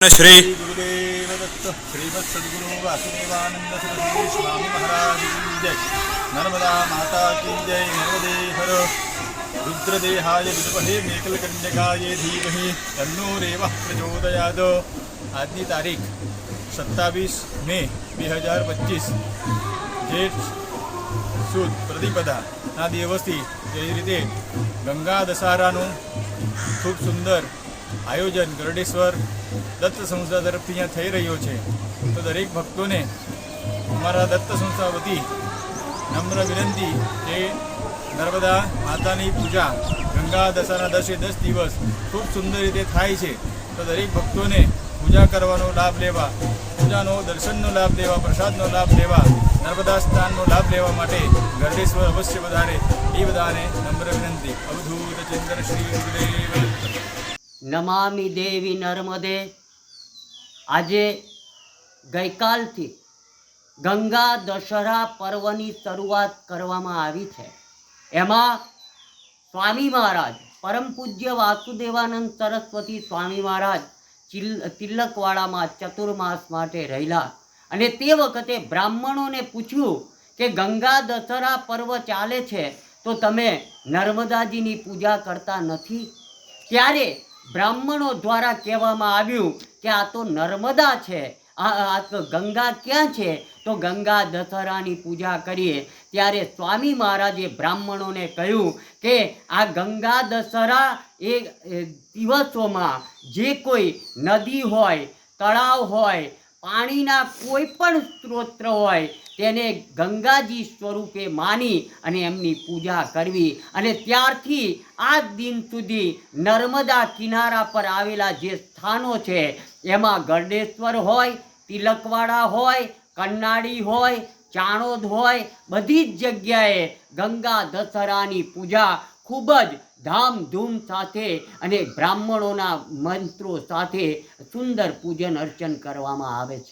શ્રી શ્રીમદ સદગુરુ વાસુદેવાનંદ સરસ્વતી સ્વામી મહારાજ નર્મદા માતા કી જય રુદ્રદેહાય વિદ્મહે મેકલકન્યકાય ધીમહિ તન્નો રેવ પ્રચોદયાદ આજની તારીખ સત્તાવીસ મે બે હજાર પચીસ જેઠ સુદ પ્રતિપદા ના દિવસથી જે રીતે ગંગા દશહરાનું ખૂબ સુંદર આયોજન ગરડેશ્વર દત્ત સંસ્થા તરફથી અહીંયા થઈ રહ્યો છે. તો દરેક ભક્તોને અમારા દત્ત સંસ્થા વતી નમ્ર વિનંતી કે નર્મદા માતાની પૂજા ગંગા દશાના દસે દસ દિવસ ખૂબ સુંદર રીતે થાય છે. તો દરેક ભક્તોને પૂજા કરવાનો લાભ લેવા, પૂજાનો, દર્શનનો લાભ લેવા, પ્રસાદનો લાભ લેવા, નર્મદા સ્થાનનો લાભ લેવા માટે ગરડેશ્વર અવશ્ય વધારે એ બધાને નમ્ર વિનંતી. અવધૂત ચંદ્ર શ્રી ગુરુદેવ. નમામિ દેવી નર્મદે. આજે ગઈકાલથી ગંગા દશહરા પર્વની શરૂઆત કરવામાં આવી છે. એમાં સ્વામી મહારાજ, પરમ પૂજ્ય વાસુદેવાનંદ સરસ્વતી સ્વામી મહારાજ ચિલ- તિલકવાડામાં ચતુર્માસ માટે રહેલા અને તે વખતે બ્રાહ્મણોને પૂછ્યું કે ગંગા દશહરા પર્વ ચાલે છે તો તમે નર્મદાજીની પૂજા કરતા નથી? ત્યારે બ્રાહ્મણો દ્વારા કહેવામાં આવ્યું કે આ તો નર્મદા છે. આ તો ગંગા ક્યાં છે? તો ગંગા દશહરાની પૂજા કરીએ. ત્યારે સ્વામી મહારાજે બ્રાહ્મણોને કહ્યું કે આ ગંગા દશહરા એ દિવસોમાં જે કોઈ નદી હોય, તળાવ હોય પાણીના કોઈ પણ સ્ત્રોત હોય, તેને ગંગાજી સ્વરૂપે માની અને એમની પૂજા કરવી. અને ત્યારથી આ દિન સુધી નર્મદા કિનારા પર આવેલા જે સ્થાનો છે, એમાં ગરડેશ્વર હોય, તિલકવાડા હોય, કન્નાડી હોય, ચાણોદ હોય, બધી જ જગ્યાએ ગંગા દશહરાની પૂજા ખૂબ જ ધામધૂમ સાથે અને બ્રાહ્મણોના મંત્રો સાથે સુંદર પૂજન અર્ચન કરવામાં આવે છે.